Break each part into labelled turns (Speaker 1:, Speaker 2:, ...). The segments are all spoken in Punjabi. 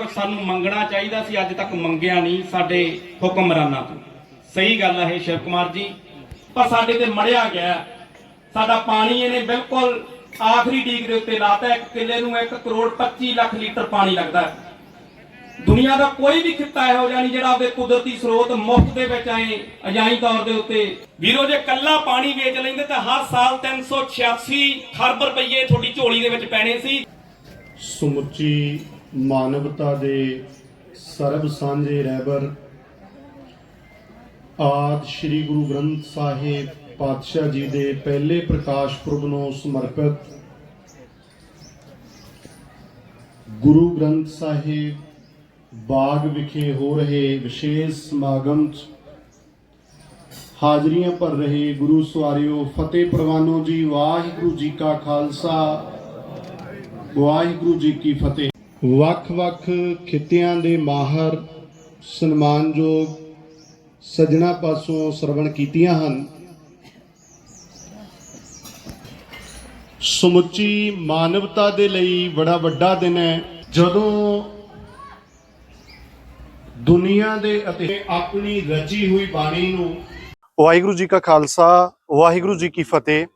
Speaker 1: ਕੁਝ ਸਾਨੂੰ ਮੰਗਣਾ ਚਾਹੀਦਾ ਸੀ, ਅੱਜ ਤੱਕ ਮੰਗਿਆ ਨਹੀਂ ਸਾਡੇ ਹੁਕਮਰਾਨਾਂ ਤੋਂ। ਸਹੀ ਗੱਲ ਹੈ ਸ਼ਿਵ ਕੁਮਾਰ ਜੀ, ਪਰ ਸਾਡੇ ਤੇ ਮੜਿਆ ਗਿਆ ਸਾਡਾ ਪਾਣੀ ਇਹਨੇ ਬਿਲਕੁਲ ਆਖਰੀ ਡੀਕ ਦੇ ਉੱਤੇ ਲਾਤਾ ਇੱਕ ਕਿੱਲੇ ਨੂੰ 1 ਕਰੋੜ 25 ਲੱਖ ਲੀਟਰ ਪਾਣੀ ਲੱਗਦਾ ਹੈ। ਦੁਨੀਆ ਦਾ ਕੋਈ ਵੀ ਖਿੱਤਾ ਇਹੋ ਜਿਹਾ ਨਹੀਂ ਜਿਹੜਾ ਆਪਦੇ ਕੁਦਰਤੀ ਸਰੋਤ ਮੁਫਤ ਦੇ ਵਿੱਚ ਆਏ, ਅਜਾਈ ਤੌਰ ਦੇ ਉੱਤੇ। ਵੀਰੋ, ਜੇ ਕੱਲਾ ਪਾਣੀ ਵੇਚ ਲੈਂਦੇ ਤਾਂ ਹਰ ਸਾਲ 386 ਖਰਬ ਰੁਪਏ ਤੁਹਾਡੀ ਝੋਲੀ ਦੇ ਵਿੱਚ ਪੈਣੇ ਸੀ।
Speaker 2: ਸਮੁੱਚੀ ਮਾਨਵਤਾ ਦੇ ਸਰਬ ਸਾਂਝੇ ਰਹਿਬਰ ਆਦ ਸ੍ਰੀ ਗੁਰੂ ਗ੍ਰੰਥ ਸਾਹਿਬ ਪਾਤਸ਼ਾਹ ਜੀ ਦੇ ਪਹਿਲੇ ਪ੍ਰਕਾਸ਼ ਪੁਰਬ ਨੂੰ ਸਮਰਪਿਤ ਗੁਰੂ ਗ੍ਰੰਥ ਸਾਹਿਬ ਬਾਗ ਵਿਖੇ ਹੋ ਰਹੇ ਵਿਸ਼ੇਸ਼ ਸਮਾਗਮ 'ਚ ਹਾਜ਼ਰੀਆਂ ਭਰ ਰਹੇ ਗੁਰੂ ਸਵਾਰਿਓ ਫਤਿਹ ਪ੍ਰਵਾਨੋ ਜੀ, ਵਾਹਿਗੁਰੂ ਜੀ ਕਾ ਖਾਲਸਾ, ਵਾਹਿਗੁਰੂ ਜੀ ਕੀ ਫਤਿਹ। ਵੱਖ-ਵੱਖ ਖਿੱਤਿਆਂ ਦੇ ਮਾਹਰ ਸਨਮਾਨਯੋਗ ਸੱਜਣਾ ਪਾਸੋਂ ਸਰਵਣ ਕੀਤੀਆਂ ਹਨ। ਸਮੁੱਚੀ ਮਾਨਵਤਾ ਦੇ ਲਈ ਬੜਾ ਵੱਡਾ ਦਿਨ ਹੈ। ਜਦੋਂ ਦੁਨੀਆ ਦੇ ਅਤੇ ਆਪਣੀ ਰਚੀ ਹੋਈ ਬਾਣੀ ਨੂੰ ਵਾਹਿਗੁਰੂ ਜੀ ਕਾ ਖਾਲਸਾ, ਵਾਹਿਗੁਰੂ ਜੀ ਕੀ ਫਤਿਹ।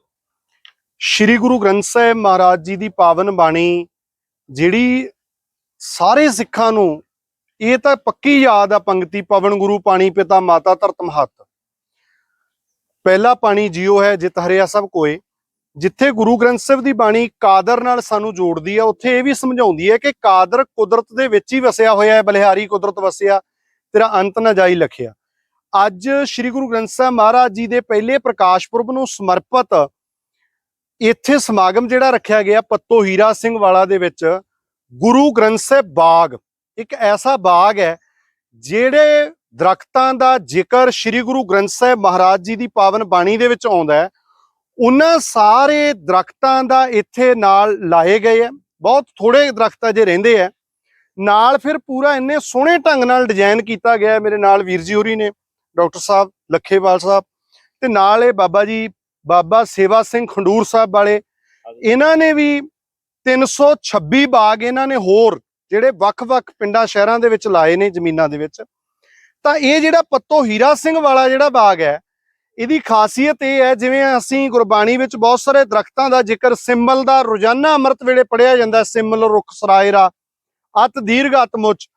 Speaker 2: ਸ੍ਰੀ ਗੁਰੂ ਗ੍ਰੰਥ ਸਾਹਿਬ ਮਹਾਰਾਜ ਜੀ ਦੀ ਪਾਵਨ ਬਾਣੀ, ਜਿਹੜੀ ਸਾਰੇ ਸਿੱਖਾਂ ਨੂੰ ਇਹ ਤਾਂ ਪੱਕੀ ਯਾਦ ਆ ਪੰਕਤੀ ਪਵਨ ਗੁਰੂ, ਪਾਣੀ ਪਿਤਾ, ਮਾਤਾ ਧਰਤ ਮਹਤ ਪਹਿਲਾ ਪਾਣੀ ਜਿਉ ਹੈ, ਜਿਤ ਹਰਿਆ ਸਭ ਕੋਏ। ਜਿੱਥੇ ਗੁਰੂ ਗ੍ਰੰਥ ਸਾਹਿਬ ਦੀ ਬਾਣੀ ਕਾਦਰ ਨਾਲ ਸਾਨੂੰ ਜੋੜਦੀ ਆ, ਉੱਥੇ ਇਹ ਵੀ ਸਮਝਾਉਂਦੀ ਹੈ ਕਿ ਕਾਦਰ ਕੁਦਰਤ ਦੇ ਵਿੱਚ ਹੀ ਵਸਿਆ ਹੋਇਆ ਹੈ, ਬਲਿਹਾਰੀ ਕੁਦਰਤ ਵਸਿਆ, ਤੇਰਾ ਅੰਤ ਨਾ ਜਾਈ ਲਖਿਆ। ਅੱਜ ਸ੍ਰੀ ਗੁਰੂ ਗ੍ਰੰਥ ਸਾਹਿਬ ਮਹਾਰਾਜ ਜੀ ਦੇ ਪਹਿਲੇ ਪ੍ਰਕਾਸ਼ ਪੁਰਬ ਨੂੰ ਸਮਰਪਿਤ ਇੱਥੇ ਸਮਾਗਮ ਜਿਹੜਾ ਰੱਖਿਆ ਗਿਆ, ਪੱਤੋ ਹੀਰਾ ਸਿੰਘ ਵਾਲਾ ਦੇ ਵਿੱਚ ਗੁਰੂ ਗ੍ਰੰਥ ਸਾਹਿਬ ਬਾਗ। ਇੱਕ ਐਸਾ ਬਾਗ ਹੈ ਜਿਹੜੇ ਦਰਖਤਾਂ ਦਾ ਜ਼ਿਕਰ ਸ੍ਰੀ ਗੁਰੂ ਗ੍ਰੰਥ ਸਾਹਿਬ ਮਹਾਰਾਜ ਜੀ ਦੀ ਪਾਵਨ ਬਾਣੀ ਦੇ ਵਿੱਚ ਆਉਂਦਾ ਹੈ। ਉਹਨਾਂ ਸਾਰੇ ਦਰਖਤਾਂ ਦਾ ਇੱਥੇ ਨਾਲ ਲਾਏ ਗਏ ਆ ਬਹੁਤ ਥੋੜੇ ਦਰਖਤ ਅਜੇ ਰਹਿੰਦੇ ਆ ਨਾਲ ਫਿਰ ਪੂਰਾ ਇੰਨੇ ਸੋਹਣੇ ਢੰਗ ਨਾਲ ਡਿਜ਼ਾਈਨ ਕੀਤਾ ਗਿਆ ਹੈ। ਮੇਰੇ ਨਾਲ ਵੀਰ ਜੀ ਹੋਰੀ ਨੇ ਡਾਕਟਰ ਸਾਹਿਬ ਲੱਖੇਵਾਲ ਸਾਹਿਬ ਤੇ ਨਾਲ ਇਹ ਬਾਬਾ ਜੀ ਬਾਬਾ ਸੇਵਾ ਸਿੰਘ ਖੰਡੂਰ ਸਾਹਿਬ ਵਾਲੇ। ਇਹਨਾਂ ਨੇ ਵੀ 326 ਬਾਗ ਇਹਨਾਂ ਨੇ ਹੋਰ ਜਿਹੜੇ ਵੱਖ-ਵੱਖ ਪਿੰਡਾਂ ਸ਼ਹਿਰਾਂ ਦੇ ਵਿੱਚ ਲਾਏ ਨੇ ਜ਼ਮੀਨਾਂ ਦੇ ਵਿੱਚ। ਤਾਂ ਇਹ ਜਿਹੜਾ ਪੱਤੋ ਹੀਰਾ ਸਿੰਘ ਵਾਲਾ ਜਿਹੜਾ ਬਾਗ ਹੈ ਇਹਦੀ ਖਾਸੀਅਤ ਇਹ ਹੈ ਜਿਵੇਂ ਅਸੀਂ ਗੁਰਬਾਣੀ ਵਿੱਚ ਬਹੁਤ ਸਾਰੇ ਦਰਖਤਾਂ ਦਾ ਜ਼ਿਕਰ ਸਿੰਬਲ ਦਾ ਰੋਜ਼ਾਨਾ ਅੰਮ੍ਰਿਤ ਵੇਲੇ ਪੜਿਆ ਜਾਂਦਾ ਹੈ, ਸਿੰਬਲ ਰੁੱਖ ਸਰਾਇਰਾ ਅਤ ਦੀਰਘ ਅਤਮੁੱਚ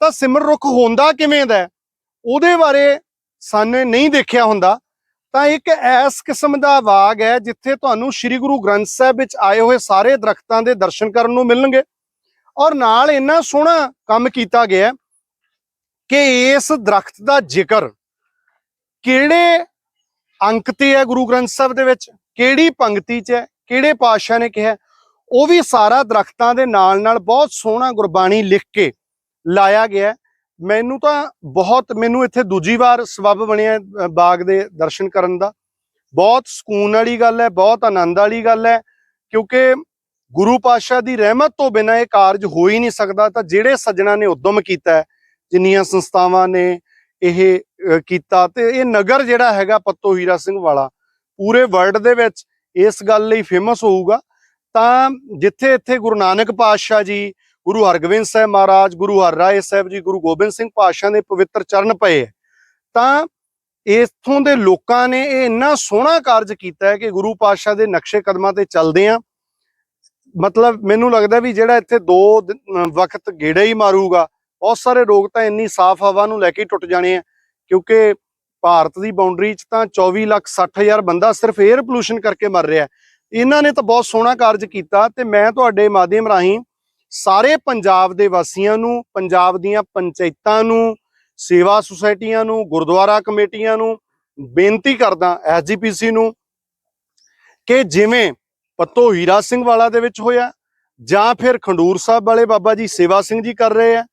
Speaker 2: ਤਾਂ ਸਿਮਰ ਰੁੱਖ ਹੁੰਦਾ ਕਿਵੇਂ ਦਾ ਉਹਦੇ ਬਾਰੇ ਸਾਨੇ ਨਹੀਂ ਦੇਖਿਆ ਹੁੰਦਾ। ਤਾਂ ਇੱਕ ਐਸ ਕਿਸਮ ਦਾ ਬਾਗ ਹੈ ਜਿੱਥੇ ਤੁਹਾਨੂੰ ਸ੍ਰੀ ਗੁਰੂ ਗ੍ਰੰਥ ਸਾਹਿਬ ਵਿੱਚ ਆਏ ਹੋਏ ਸਾਰੇ ਦਰਖਤਾਂ ਦੇ ਦਰਸ਼ਨ ਕਰਨ ਨੂੰ ਮਿਲਣਗੇ ਔਰ ਨਾਲ ਇੰਨਾ ਸੋਹਣਾ ਕੰਮ ਕੀਤਾ ਗਿਆ ਕਿ ਇਸ ਦਰਖਤ ਦਾ ਜ਼ਿਕਰ ਕਿਹੜੇ ਅੰਕ ਤੇ ਹੈ ਗੁਰੂ ਗ੍ਰੰਥ ਸਾਹਿਬ ਦੇ ਵਿੱਚ? ਕਿਹੜੀ ਪੰਕਤੀ 'ਚ ਹੈ? ਕਿਹੜੇ ਪਾਤਸ਼ਾਹ ਨੇ ਕਿਹਾ? ਉਹ ਵੀ ਸਾਰਾ ਦਰਖਤਾਂ ਦੇ ਨਾਲ ਨਾਲ ਬਹੁਤ ਸੋਹਣਾ ਗੁਰਬਾਣੀ ਲਿਖ ਕੇ ਲਾਇਆ ਗਿਆ। ਮੈਨੂੰ ਤਾਂ ਬਹੁਤ, ਮੈਨੂੰ ਇੱਥੇ ਦੂਜੀ ਵਾਰ ਸਬੱਬ ਬਣਿਆ ਬਾਗ ਦੇ ਦਰਸ਼ਨ ਕਰਨ ਦਾ। ਬਹੁਤ ਸਕੂਨ ਵਾਲੀ ਗੱਲ ਹੈ, ਬਹੁਤ ਆਨੰਦ ਵਾਲੀ ਗੱਲ ਹੈ, ਕਿਉਂਕਿ ਗੁਰੂ ਪਾਤਸ਼ਾਹ ਦੀ ਰਹਿਮਤ ਤੋਂ ਬਿਨਾਂ ਇਹ ਕਾਰਜ ਹੋ ਹੀ ਨਹੀਂ ਸਕਦਾ। ਤਾਂ ਜਿਹੜੇ ਸੱਜਣਾ ਨੇ ਉਦਮ ਕੀਤਾ ਜਿੰਨੀਆਂ ਸੰਸਥਾਵਾਂ ਨੇ ਇਹ ਕੀਤਾ, ਤੇ ਇਹ ਨਗਰ ਜਿਹੜਾ ਹੈਗਾ ਪੱਤੋ ਹੀਰਾ ਸਿੰਘ ਵਾਲਾ, ਪੂਰੇ ਵਰਲਡ ਦੇ ਵਿੱਚ ਇਸ ਗੱਲ ਲਈ ਫੇਮਸ ਹੋਊਗਾ। ਤਾਂ ਜਿੱਥੇ ਇੱਥੇ ਗੁਰੂ ਨਾਨਕ ਪਾਤਸ਼ਾਹ ਜੀ ਗੁਰੂ ਹਰਗੋਬਿੰਦ ਸਾਹਿਬ ਮਹਾਰਾਜ, ਗੁਰੂ ਹਰਰਾਏ ਸਾਹਿਬ ਜੀ, ਗੁਰੂ ਗੋਬਿੰਦ ਸਿੰਘ ਪਾਤਸ਼ਾਹ ਦੇ ਪਵਿੱਤਰ ਚਰਨ ਪਏ। ਹੈ ਤਾਂ ਇਥੋਂ ਦੇ ਲੋਕਾਂ ਨੇ ਇਹ ਇੰਨਾ ਸੋਹਣਾ ਕਾਰਜ ਕੀਤਾ ਹੈ ਕਿ ਗੁਰੂ ਪਾਤਸ਼ਾਹ ਦੇ ਨਕਸ਼ੇ ਕਦਮਾਂ ਤੇ ਚੱਲਦੇ ਆ। ਮਤਲਬ ਮੈਨੂੰ ਲੱਗਦਾ ਵੀ ਜਿਹੜਾ ਇੱਥੇ ਦੋ ਦਿਨ- ਵਕਤ ਗੇੜਾ ਹੀ ਮਾਰੂਗਾ, ਬਹੁਤ ਸਾਰੇ ਲੋਕ ਤਾਂ ਇੰਨੀ ਸਾਫ਼ ਹਵਾ ਨੂੰ ਲੈ ਕੇ ਟੁੱਟ ਜਾਣੇ ਆ, ਕਿਉਂਕਿ ਭਾਰਤ ਦੀ ਬਾਉਂਡਰੀ 'ਚ ਤਾਂ 24 ਲੱਖ 60 ਹਜ਼ਾਰ ਬੰਦਾ ਸਿਰਫ 에ਅਰ ਪੋਲੂਸ਼ਨ ਕਰਕੇ ਮਰ ਰਿਹਾ। ਇਹਨਾਂ ਨੇ ਤਾਂ ਬਹੁਤ ਸੋਹਣਾ ਕਾਰਜ ਕੀਤਾ ਤੇ ਮੈਂ ਤੁਹਾਡੇ ਮਾਧਿਅਮ ਰਾਹੀਂ ਸਾਰੇ ਪੰਜਾਬ ਦੇ ਵਾਸੀਆਂ ਨੂੰ, ਪੰਜਾਬ ਦੀਆਂ ਪੰਚਾਇਤਾਂ ਨੂੰ, ਸੇਵਾ ਸੁਸਾਇਟੀਆਂ ਨੂੰ, ਗੁਰਦੁਆਰਾ ਕਮੇਟੀਆਂ ਨੂੰ ਬੇਨਤੀ ਕਰਦਾ ਐਸਜੀਪੀਸੀ ਨੂੰ ਕਿ ਜਿਵੇਂ ਪੱਤੋ ਹੀਰਾ ਸਿੰਘ ਵਾਲਾ ਦੇ ਵਿੱਚ ਹੋਇਆ, ਜਾਂ ਫਿਰ ਖੰਡੂਰ ਸਾਹਿਬ ਵਾਲੇ ਬਾਬਾ ਜੀ ਸੇਵਾ ਸਿੰਘ ਜੀ ਕਰ ਰਹੇ ਆ,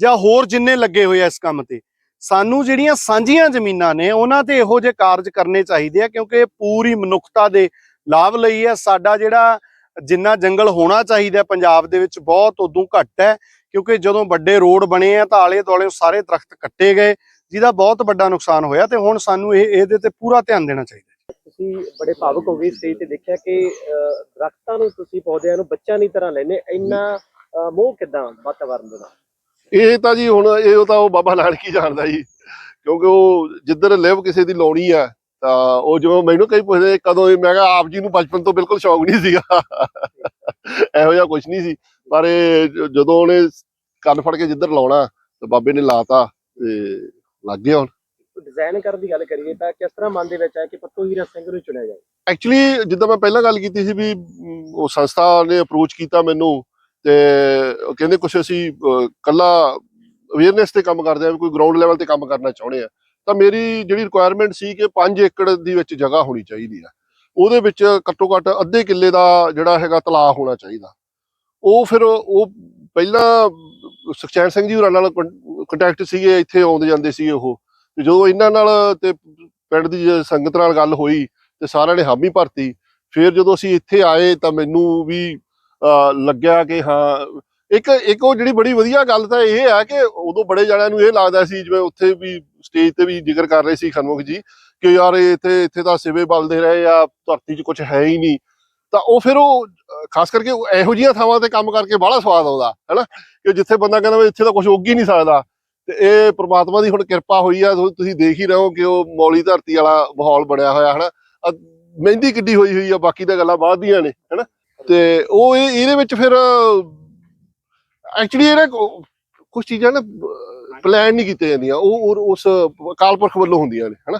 Speaker 2: ਜਾਂ ਹੋਰ ਜਿੰਨੇ ਲੱਗੇ ਹੋਏ ਆ ਇਸ ਕੰਮ ਤੇ, ਸਾਨੂੰ ਜਿਹੜੀਆਂ ਸਾਂਝੀਆਂ ਜ਼ਮੀਨਾਂ ਨੇ, ਉਹਨਾਂ ਤੇ ਇਹੋ ਜਿਹੇ ਕਾਰਜ ਕਰਨੇ ਚਾਹੀਦੇ ਆ, ਕਿਉਂਕਿ ਇਹ ਪੂਰੀ ਮਨੁੱਖਤਾ ਦੇ ਲਾਭ ਲਈ ਹੈ ਸਾਡਾ ਜਿਹੜਾ ਜਿੰਨਾ ਜੰਗਲ ਹੋਣਾ ਚਾਹੀਦਾ ਪੰਜਾਬ ਦੇ ਵਿੱਚ ਬਹੁਤ ਉਦੋਂ ਘੱਟ ਹੈ ਕਿਉਂਕਿ ਜਦੋਂ ਵੱਡੇ ਰੋਡ ਬਣੇ ਆ ਤਾਂ ਆਲੇ ਦੁਆਲੇ ਸਾਰੇ ਦਰਖਤ ਕੱਟੇ ਗਏ ਜਿਹਦਾ ਬਹੁਤ ਵੱਡਾ ਨੁਕਸਾਨ ਹੋਇਆ ਤੇ ਹੁਣ ਸਾਨੂੰ ਇਹ ਇਹਦੇ ਤੇ ਪੂਰਾ ਧਿਆਨ ਦੇਣਾ ਚਾਹੀਦਾ
Speaker 3: ਤੁਸੀਂ ਬੜੇ ਭਾਵੁਕ ਹੋ ਗਏ ਸਟੇਜ ਤੇ ਦੇਖਿਆ ਕਿ ਦਰਖਤਾਂ ਨੂੰ ਤੁਸੀਂ ਪੌਦਿਆਂ ਨੂੰ ਬੱਚਿਆਂ ਦੀ ਤਰ੍ਹਾਂ ਲੈਨੇ ਇੰਨਾ ਮੋਹ ਕਿਦਾਂ ਵਾਤਾਵਰਨ ਦੇ ਨਾਲ?
Speaker 4: ਇਹ ਤਾਂ ਜੀ ਹੁਣ ਇਹ ਤਾਂ ਉਹ ਬਾਬਾ ਨਾਨਕ ਹੀ ਜਾਣਦਾ ਜੀ ਕਿਉਂਕਿ ਉਹ ਜਿੱਧਰ ਲਿਵ ਕਿਸੇ ਦੀ ਲਾਉਣੀ ਆ ਤਾਂ ਉਹ ਜਿਵੇਂ ਮੈਨੂੰ ਕਈ ਪੁੱਛਦੇ ਕਦੋਂ ਮੈਂ ਕਿਹਾ ਆਪ ਜੀ ਨੂੰ ਬਚਪਨ ਤੋਂ ਬਿਲਕੁਲ ਸ਼ੌਕ ਨਹੀਂ ਸੀਗਾ। ਇਹੋ ਜਿਹਾ ਕੁਝ ਨਹੀਂ ਸੀ। ਪਰ ਜਦੋਂ ਉਹਨੇ ਕੰਨ ਫੜ ਕੇ ਜਿੱਧਰ ਲਾਉਣਾ ਤਾਂ ਬਾਬੇ ਨੇ ਲਾਤਾ ਤੇ ਲੱਗ ਗਿਆ ਹੁਣ।
Speaker 3: ਡਿਜ਼ਾਈਨ ਕਰਨ ਦੀ ਗੱਲ ਕਰੀਏ ਤਾਂ ਕਿਸ ਤਰ੍ਹਾਂ ਮਨ ਦੇ ਵਿੱਚ ਆਇਆ ਕਿ ਪੱਤੂ ਹੀਰਾ ਸਿੰਘ ਨੂੰ ਚੁਣਿਆ ਜਾਏ?
Speaker 4: ਐਕਚੁਅਲੀ ਜਿੱਦਾਂ ਮੈਂ ਪਹਿਲਾਂ ਗੱਲ ਕੀਤੀ ਸੀ ਵੀ ਉਹ ਸੰਸਥਾ ਨੇ ਅਪਰੋਚ ਕੀਤਾ ਮੈਨੂੰ ਤੇ ਉਹ ਕਹਿੰਦੇ ਕੁਝ ਅਸੀਂ ਕੱਲਾ ਅਵੇਅਰਨੈਸ ਤੇ ਕੰਮ ਕਰਦੇ ਆ ਕੋਈ ਗਰਾਊਂਡ ਲੈਵਲ ਤੇ ਕੰਮ ਕਰਨਾ ਚਾਹੁੰਦੇ ਆ ਤਾਂ ਮੇਰੀ ਜਿਹੜੀ ਰਿਕੁਆਇਰਮੈਂਟ ਸੀ ਕਿ 5 ਏਕੜ ਦੀ ਵਿੱਚ ਜਗ੍ਹਾ ਹੋਣੀ ਚਾਹੀਦੀ ਆ। ਉਹਦੇ ਵਿੱਚ ਘੱਟੋ ਘੱਟ ਅੱਧੇ ਕਿੱਲੇ ਦਾ ਜਿਹੜਾ ਹੈਗਾ ਤਲਾਅ ਹੋਣਾ ਚਾਹੀਦਾ। ਉਹ ਫਿਰ ਉਹ ਪਹਿਲਾਂ ਸੁਖਚੈਨ ਸਿੰਘ ਜੀ ਹੋਰਾਂ ਨਾਲ ਕੰਟੈਕਟ ਸੀਗੇ, ਇੱਥੇ ਆਉਂਦੇ ਜਾਂਦੇ ਸੀ ਉਹ। ਜਦੋਂ ਇਹਨਾਂ ਨਾਲ ਤੇ ਪਿੰਡ ਦੀ ਸੰਗਤ ਨਾਲ ਗੱਲ ਹੋਈ ਤੇ ਸਾਰਿਆਂ ਨੇ ਹਾਮੀ ਭਰਤੀ, ਫਿਰ ਜਦੋਂ ਅਸੀਂ ਇੱਥੇ ਆਏ ਤਾਂ ਮੈਨੂੰ ਵੀ ਲੱਗਿਆ ਕਿ ਹਾਂ, ਇੱਕ ਇੱਕ ਉਹ ਜਿਹੜੀ ਬੜੀ ਵਧੀਆ ਗੱਲ ਤਾਂ ਇਹ ਹੈ ਕਿ ਉਦੋਂ ਬੜੇ ਜਣਿਆਂ ਨੂੰ ਇਹ ਲੱਗਦਾ ਸੀ ਜਿਵੇਂ ਉੱਥੇ ਵੀ ਸਟੇਜ ਤੇ ਵੀ ਜ਼ਿਕਰ ਕਰ ਰਹੇ ਸੀ ਖਨਮੁਖ ਜੀ ਕਿ ਯਾਰ ਇਹ ਇੱਥੇ ਇੱਥੇ ਤਾਂ ਸਿਵੇ ਬਲਦੇ ਰਹੇ ਆ, ਧਰਤੀ 'ਚ ਕੁਝ ਹੈ ਹੀ ਨਹੀਂ। ਤਾਂ ਉਹ ਫਿਰ ਉਹ ਖਾਸ ਕਰਕੇ ਇਹੋ ਜਿਹੀਆਂ ਥਾਵਾਂ ਤੇ ਕੰਮ ਕਰਕੇ ਬੜਾ ਸਵਾਦ ਆਉਂਦਾ, ਹੈਨਾ? ਕਿ ਜਿੱਥੇ ਬੰਦਾ ਕਹਿੰਦਾ ਇੱਥੇ ਤਾਂ ਕੁਝ ਉੱਗ ਹੀ ਨਹੀਂ ਸਕਦਾ। ਤੇ ਇਹ ਪ੍ਰਮਾਤਮਾ ਦੀ ਹੁਣ ਕਿਰਪਾ ਹੋਈ ਆ, ਤੁਸੀਂ ਦੇਖ ਹੀ ਰਹੇ ਹੋ ਕਿ ਉਹ ਮੌਲੀ ਧਰਤੀ ਵਾਲਾ ਮਾਹੌਲ ਬਣਿਆ ਹੋਇਆ, ਹੈਨਾ? ਮਹਿੰਦੀ ਕਿੱਡੀ ਹੋਈ ਹੋਈ ਆ, ਬਾਕੀ ਤਾਂ ਗੱਲਾਂ ਬਾਅਦ ਦੀਆਂ ਨੇ, ਹੈਨਾ? ਤੇ ਉਹ ਇਹ ਇਹਦੇ ਵਿੱਚ ਫਿਰ ਐਕਚੁਅਲੀ ਇਹ ਨਾ ਕੁਝ ਚੀਜ਼ਾਂ ਨਾ ਪਲਾਨ ਨਹੀਂ ਕੀਤੀਆਂ ਜਾਂਦੀਆਂ। ਉਹ ਉਹ- ਉਸ ਕਾਲਪੁਰਖ ਵੱਲੋਂ ਹੁੰਦੀਆਂ ਨੇ ਹੈਨਾ?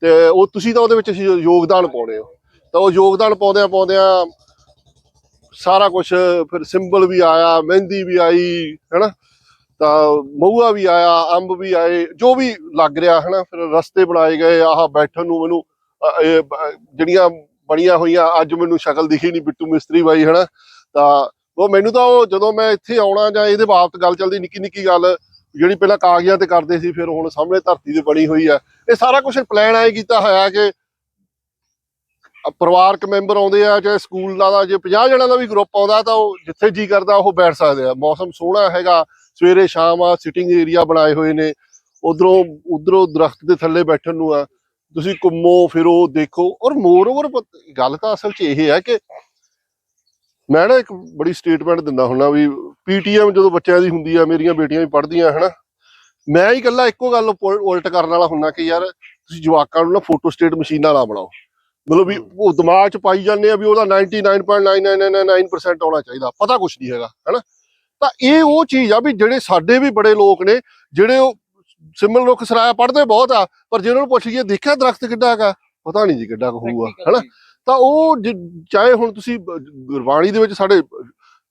Speaker 4: ਤੇ ਉਹ ਤੁਸੀਂ ਤਾਂ ਉਹਦੇ ਵਿੱਚ ਯੋ- ਯੋਗਦਾਨ ਪਾਉਣੇ ਹੋ ਤਾਂ ਉਹ ਯੋਗਦਾਨ ਪਾਉਂਦਿਆਂ ਪਾਉਂਦਿਆਂ ਸਾਰਾ ਕੁਝ ਫਿਰ ਸਿੰਬਲ ਵੀ ਆਇਆ ਮਹਿੰਦੀ ਵੀ ਆਈ ਹੈਨਾ? ਤਾਂ ਮਹੂਆ ਵੀ ਆਇਆ ਅੰਬ ਵੀ ਆਏ ਜੋ ਵੀ ਲੱਗ ਰਿਹਾ ਹਨਾ? ਫਿਰ ਰਸਤੇ ਬਣਾਏ ਗਏ ਆਹ ਬੈਠਣ ਨੂੰ ਮੈਨੂੰ ਅ, ਇਹ ਬ- ਜਿਹੜੀਆਂ ਬਣੀਆਂ ਹੋਈਆਂ ਅੱਜ ਮੈਨੂੰ ਸ਼ਕਲ ਦਿਖੀ ਨਹੀਂ ਬਿੱਟੂ ਮਿਸਤਰੀ ਬਾਈ ਹਨਾ? ਤਾਂ ਉਹ ਮੈਨੂੰ ਤਾਂ ਉਹ ਜਦੋਂ ਮੈਂ ਇੱਥੇ ਆਉਣਾ ਜਾਂ ਇਹਦੇ ਬਾਬਤ ਗੱਲ ਚੱਲਦੀ ਨਿੱਕੀ ਨਿੱਕੀ ਗੱਲ ਜਿਹੜੀ ਪਹਿਲਾਂ ਕਾਗਜ਼ਾਂ ਤੇ ਕਰਦੇ ਸੀ, ਫਿਰ ਹੁਣ ਸਾਹਮਣੇ ਧਰਤੀ ਤੇ ਬਣੀ ਹੋਈ ਆ। ਇਹ ਸਾਰਾ ਕੁਝ ਪਲਾਨ ਆਏ ਕੀਤਾ ਹੋਇਆ ਕਿ ਪਰਿਵਾਰਕ ਮੈਂਬਰ ਆਉਂਦੇ ਆ, ਚਾਹੇ ਸਕੂਲ ਦਾ ਜੇ 50 ਜਣਾਂ ਦਾ ਵੀ ਗਰੁੱਪ ਆਉਂਦਾ ਤਾਂ ਉਹ ਜਿੱਥੇ ਜੀ ਕਰਦਾ ਉਹ ਬੈਠ ਸਕਦੇ ਆ। ਮੌਸਮ ਸੋਹਣਾ ਹੈਗਾ, ਸਵੇਰੇ ਸ਼ਾਮ ਆ ਸਿਟਿੰਗ ਏਰੀਆ ਬਣਾਏ ਹੋਏ ਨੇ। ਉਧਰੋਂ ਉਧਰੋਂ ਦਰਖਤ ਦੇ ਥੱਲੇ ਬੈਠਣ ਨੂੰ ਆ। ਤੁਸੀਂ ਘੁੰਮੋ, ਫਿਰੋ, ਦੇਖੋ। ਔਰ ਮੋਰ ਓਵਰ ਗੱਲ ਤਾਂ ਅਸਲ 'ਚ ਇਹ ਹੈ ਕਿ ਮੈਂ ਨਾ ਇੱਕ ਬੜੀ ਸਟੇਟਮੈਂਟ ਦਿੰਦਾ ਹੁੰਦਾ ਵੀ ਪੀਟੀਐਮ ਜਦੋਂ ਬੱਚਿਆਂ ਦੀ ਹੁੰਦੀ ਆ ਮੇਰੀਆਂ ਬੇਟੀਆਂ ਵੀ ਪੜ੍ਹਦੀਆਂ ਹਨਾ। ਮੈਂ ਹੀ ਇਕੱਲਾ ਇੱਕੋ ਗੱਲ ਉਲਟ ਕਰਨ ਵਾਲਾ ਹੁੰਨਾ ਕਿ ਯਾਰ ਤੁਸੀਂ ਜਵਾਕਾਂ ਨੂੰ ਨਾ ਫੋਟੋ ਸਟੇਟ ਮਸ਼ੀਨਾਂ ਨਾ ਬਣਾਓ। ਮਤਲਬ ਵੀ ਉਹ ਦਿਮਾਗ 'ਚ ਪਾਈ ਜਾਂਦੇ ਆ ਵੀ ਉਹਦਾ 99.9999% ਆਉਣਾ ਚਾਹੀਦਾ ਪਤਾ ਕੁਛ ਨਹੀਂ ਹੈਗਾ ਹਨਾ। ਤਾਂ ਇਹ ਉਹ ਚੀਜ਼ ਆ ਵੀ ਜਿਹੜੇ ਸਾਡੇ ਵੀ ਬੜੇ ਲੋਕ ਨੇ ਜਿਹੜੇ ਉਹ ਸਿਮਲ ਰੁੱਖ ਸਰਾਇਆ ਪੜ੍ਹਦੇ ਬਹੁਤ ਆ ਪਰ ਜੇ ਉਹਨਾਂ ਨੂੰ ਪੁੱਛ ਲਈਏ ਦੇਖਿਆ ਦਰਖਤ ਕਿੱਡਾ ਹੈਗਾ ਪਤਾ ਨਹੀਂ ਜੀ ਕਿੱਡਾ ਕੁ ਹੋਊਗਾ ਹਨਾ। ਤਾਂ ਉਹ ਚਾਹੇ ਹੁਣ ਤੁਸੀਂ ਗੁਰਬਾਣੀ ਦੇ ਵਿੱਚ ਸਾਡੇ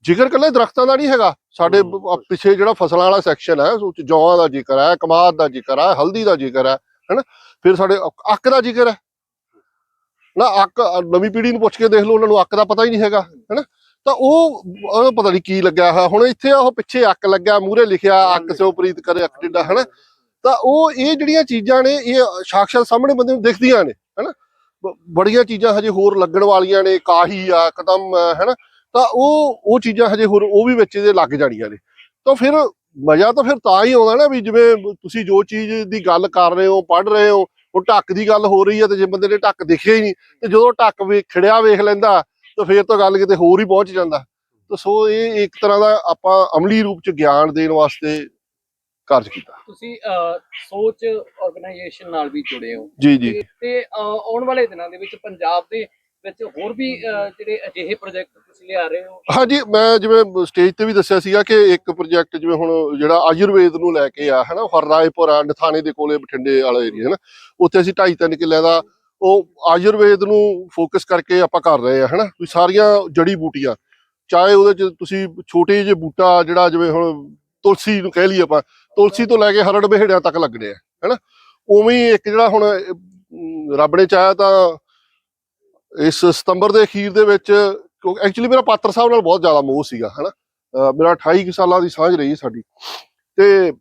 Speaker 4: ਜ਼ਿਕਰ ਕੱਲੇ ਦਰਖਤਾਂ ਦਾ ਨਹੀਂ ਹੈਗਾ। ਸਾਡੇ ਪਿੱਛੇ ਜਿਹੜਾ ਫਸਲਾਂ ਵਾਲਾ ਸੈਕਸ਼ਨ ਹੈ ਉਸ 'ਚ ਜੌਆਂ ਦਾ ਜ਼ਿਕਰ ਹੈ ਕਮਾਦ ਦਾ ਜ਼ਿਕਰ ਹੈ ਹਲਦੀ ਦਾ ਜ਼ਿਕਰ ਹੈ ਹਨਾ? ਫਿਰ ਸਾਡੇ ਅੱਕ- ਦਾ ਜ਼ਿਕਰ ਹੈ। ਨਾ ਅੱਕ ਨਵੀਂ ਪੀੜ੍ਹੀ ਨੂੰ ਪੁੱਛ ਕੇ ਦੇਖ ਲਓ ਉਹਨਾਂ ਨੂੰ ਅੱਕ ਦਾ ਪਤਾ ਹੀ ਨਹੀਂ ਹੈਗਾ ਹਨਾ? ਤਾਂ ਉਹ ਪਤਾ ਨਹੀਂ ਕੀ ਲੱਗਿਆ ਹੋਇਆ। ਹੁਣ ਇੱਥੇ ਉਹ ਪਿੱਛੇ ਅੱਕ ਲੱਗਿਆ ਮੂਹਰੇ ਲਿਖਿਆ ਅੱਕ ਸਿਓ ਪ੍ਰੀਤ ਕਰੇ ਅੱਕ ਟਿੱਡਾ ਹਨਾ? ਤਾਂ ਉਹ ਇਹ ਜਿਹੜੀਆਂ ਚੀਜ਼ਾਂ ਨੇ ਇਹ ਸਾਕਸ਼ਾਤ ਸਾਹਮਣੇ ਬੰਦੇ ਨੂੰ ਦਿਖਦੀਆਂ ਨੇ ਹਨਾ? ਬੜੀਆਂ ਚੀਜ਼ਾਂ ਹਜੇ ਹੋਰ ਲੱਗਣ ਵਾਲੀਆਂ ਨੇ ਕਾਹੀ ਆ ਕਦਮ ਹਨਾ? ਤਾਂ ਉਹ ਉਹ ਚੀਜ਼ਾਂ ਹਜੇ ਹੋਰ ਉਹ ਵੀ ਵਿੱਚ ਇਹਦੇ ਲੱਗ ਜਾਣੀਆਂ ਨੇ। ਤਾਂ ਫਿਰ ਮਜ਼ਾ ਤਾਂ ਫਿਰ ਤਾਂ ਹੀ ਆਉਂਦਾ ਨਾ ਵੀ ਜਿਵੇਂ ਤੁਸੀਂ ਜੋ ਚੀਜ਼ ਦੀ ਗੱਲ ਕਰ ਰਹੇ ਹੋ ਪੜ੍ਹ ਰਹੇ ਹੋ ਉਹ ਢੱਕ ਦੀ ਗੱਲ ਹੋ ਰਹੀ ਹੈ ਤੇ ਜੇ ਬੰਦੇ ਨੇ ਢੱਕ ਦਿਖਿਆ ਹੀ ਨਹੀਂ ਤੇ ਜਦੋਂ ਢੱਕ ਵੇ ਖੜਿਆ ਵੇਖ ਲੈਂਦਾ ਤਾਂ ਫਿਰ ਤਾਂ ਗੱਲ ਕਿਤੇ ਹੋਰ ਹੀ ਪਹੁੰਚ ਜਾਂਦਾ। ਤਾਂ ਸੋ ਇਹ ਇੱਕ ਤਰ੍ਹਾਂ ਦਾ ਆਪਾਂ ਅਮਲੀ ਰੂਪ ਚ ਗਿਆਨ ਦੇਣ ਵਾਸਤੇ ਕਾਰਜ ਕੀਤਾ।
Speaker 5: ਤੁਸੀਂ ਸੋਚ ਆਰਗੇਨਾਈਜੇਸ਼ਨ ਨਾਲ ਵੀ ਜੁੜੇ ਹੋ।
Speaker 4: ਜੀ ਜੀ।
Speaker 5: ਤੇ- ਆਉਣ ਵਾਲੇ ਦਿਨਾਂ ਦੇ ਵਿੱਚ ਪੰਜਾਬ ਦੇ ਵਿੱਚ ਹੋਰ ਵੀ ਜਿਹੜੇ ਅਜਿਹੇ ਪ੍ਰੋਜੈਕਟ ਤੁਸੀਂ ਲਿਆ ਰਹੇ ਹੋ?
Speaker 4: ਹਾਂਜੀ ਮੈਂ ਜਿਵੇਂ ਸਟੇਜ ਤੇ ਵੀ ਦੱਸਿਆ ਸੀਗਾ ਕਿ ਇੱਕ ਪ੍ਰੋਜੈਕਟ ਜਿਵੇਂ ਹੁਣ ਜਿਹੜਾ ਆਯੁਰਵੇਦ ਨੂੰ ਲੈ ਕੇ ਆ ਹਨਾ ਹਰਰਾਏਪੁਰ ਆ ਨਥਾਣੇ ਦੇ ਕੋਲੇ ਬਠਿੰਡੇ ਵਾਲਾ ਏਰੀਆ ਹਨਾ। ਉੱਥੇ ਅਸੀਂ 2.5 3 ਕਿੱਲਿਆਂ ਦਾ ਉਹ ਆਯੁਰਵੇਦ ਨੂੰ ਫੋਕਸ ਕਰਕੇ ਆਪਾਂ ਕਰ ਰਹੇ ਆ ਹਨਾ। ਵੀ ਸਾਰੀਆਂ ਜੜੀ ਬੂਟੀਆਂ ਚਾਹੇ ਉਹਦੇ ਚ ਤੁਸੀਂ ਛੋਟੇ ਜਿਹੇ ਬੂਟਾ ਜਿਹੜਾ ਜਿਵੇਂ ਹੁਣ ਤੁਲਸੀ ਨੂੰ ਕਹਿ ਲਈ ਆਪਾਂ ਤੁਲਸੀ ਤੋਂ ਲੈ ਕੇ ਹਰੜ ਬਿਹੜਿਆਂ ਤੱਕ ਲੱਗਣੇ ਆ ਹਨਾ। ਉਵੇਂ ਇੱਕ ਜਿਹੜਾ ਹੁਣ ਅਮ, ਰੱਬ ਨੇ ਚਾਹਿਆ ਤਾਂ ਇਸ ਸਤੰਬਰ ਦੇ ਅਖੀਰ ਦੇ ਵਿੱਚ ਐਕਚੁਅਲੀ ਮੇਰਾ ਪਾਤਰ ਸਾਹਿਬ ਨਾਲ ਬਹੁਤ ਜ਼ਿਆਦਾ ਮੋਹ ਸੀਗਾ, ਹਨਾ? ਅਹ ਮੇਰਾ 28 ਕੁ ਸਾਲਾਂ ਦੀ ਸਾਂਝ ਰਹੀ ਸਾਡੀ। ਤੇ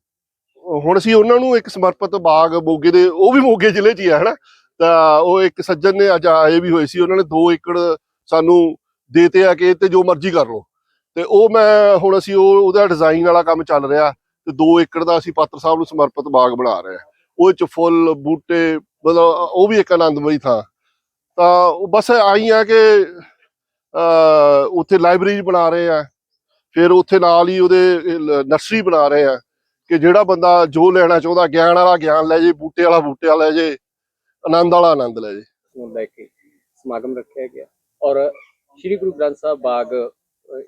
Speaker 4: ਹੁਣ ਅਸੀਂ ਉਹਨਾਂ ਨੂੰ ਇੱਕ ਸਮਰਪਿਤ ਬਾਗ ਮੋਗੇ ਦੇ, ਉਹ ਵੀ ਮੋਗੇ ਜ਼ਿਲ੍ਹੇ 'ਚ ਹੀ ਆ, ਹਨਾ? ਤਾਂ ਉਹ ਇੱਕ ਸੱਜਣ ਨੇ ਅੱਜ ਆਏ ਵੀ ਹੋਏ ਸੀ, ਉਹਨਾਂ ਨੇ 2 ਏਕੜ ਸਾਨੂੰ ਦੇਤੇ ਆ ਕਿ ਤੇ ਜੋ ਮਰਜ਼ੀ ਕਰ ਲਓ। ਤੇ ਉਹ ਮੈਂ, ਹੁਣ ਅਸੀਂ ਉਹ, ਉਹਦਾ ਡਿਜ਼ਾਈਨ ਵਾਲਾ ਕੰਮ ਚੱਲ ਰਿਹਾ, ਤੇ 2 ਏਕੜ ਦਾ ਅਸੀਂ ਪਾਤਰ ਸਾਹਿਬ ਨੂੰ ਸਮਰਪਿਤ ਬਾਗ ਬਣਾ ਰਹੇ ਆ ਉਹ 'ਚ ਫੁੱਲ, ਬੂਟੇ, ਮਤਲਬ ਉਹ ਵੀ ਇੱਕ ਆਨੰਦਮਈ ਥਾਂ। ਤਾਂ ਉਹ ਬਸ ਆਈ ਆ ਕਿ ਉੱਥੇ ਲਾਇਬ੍ਰੇਰੀ ਬਣਾ ਰਹੇ ਆ। ਫਿਰ ਉੱਥੇ ਨਾਲ ਹੀ ਉਹਦੇ ਨਰਸਰੀ ਬਣਾ ਰਹੇ ਆ ਕਿ ਜਿਹੜਾ ਬੰਦਾ ਜੋ ਲੈਣਾ ਚਾਹੁੰਦਾ, ਗਿਆਨ ਵਾਲਾ ਗਿਆਨ ਲੈ ਜੇ, ਬੂਟੇ ਵਾਲਾ ਬੂਟੇ ਵਾਲਾ ਲੈ ਜੇ, ਆਨੰਦ ਵਾਲਾ ਆਨੰਦ ਲੈ ਜੇ।
Speaker 3: ਨੂੰ ਲੈ ਕੇ ਸਮਾਗਮ ਰੱਖਿਆ ਗਿਆ। ਔਰ ਸ੍ਰੀ ਗੁਰੂ ਗ੍ਰੰਥ ਸਾਹਿਬ ਬਾਗ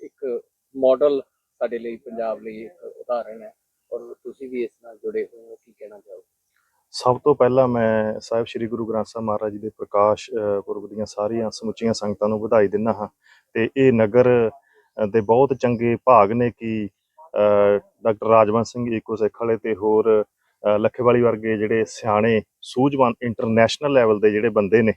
Speaker 3: ਇੱਕ ਮਾਡਲ ਸਾਡੇ ਲਈ, ਪੰਜਾਬ ਲਈ ਇੱਕ ਉਦਾਹਰਣ ਹੈ। ਔਰ ਤੁਸੀਂ ਵੀ ਇਸ ਨਾਲ ਜੁੜੇ ਹੋਏ ਹੋ, ਕੀ ਕਹਿਣਾ ਚਾਹੋਗੇ?
Speaker 6: ਸਭ ਤੋਂ ਪਹਿਲਾਂ ਮੈਂ ਸਾਹਿਬ ਸ੍ਰੀ ਗੁਰੂ ਗ੍ਰੰਥ ਸਾਹਿਬ ਮਹਾਰਾਜ ਜੀ ਦੇ ਪ੍ਰਕਾਸ਼ ਪੁਰਬ ਦੀਆਂ ਸਾਰੀਆਂ ਸਮੁੱਚੀਆਂ ਸੰਗਤਾਂ ਨੂੰ ਵਧਾਈ ਦਿੰਦਾ ਹਾਂ ਤੇ ਇਹ ਨਗਰ ਦੇ ਬਹੁਤ ਚੰਗੇ ਭਾਗ ਨੇ ਕਿ ਡਾਕਟਰ ਰਾਜਵੰਤ ਸਿੰਘ ਈਕੋ ਸਿੱਖ ਵਾਲੇ ਤੇ ਹੋਰ ਲੱਖੇਵਾਲੀ ਵਰਗੇ ਜਿਹੜੇ ਸਿਆਣੇ ਸੂਝਵਾਨ ਇੰਟਰਨੈਸ਼ਨਲ ਲੈਵਲ ਦੇ ਜਿਹੜੇ ਬੰਦੇ ਨੇ,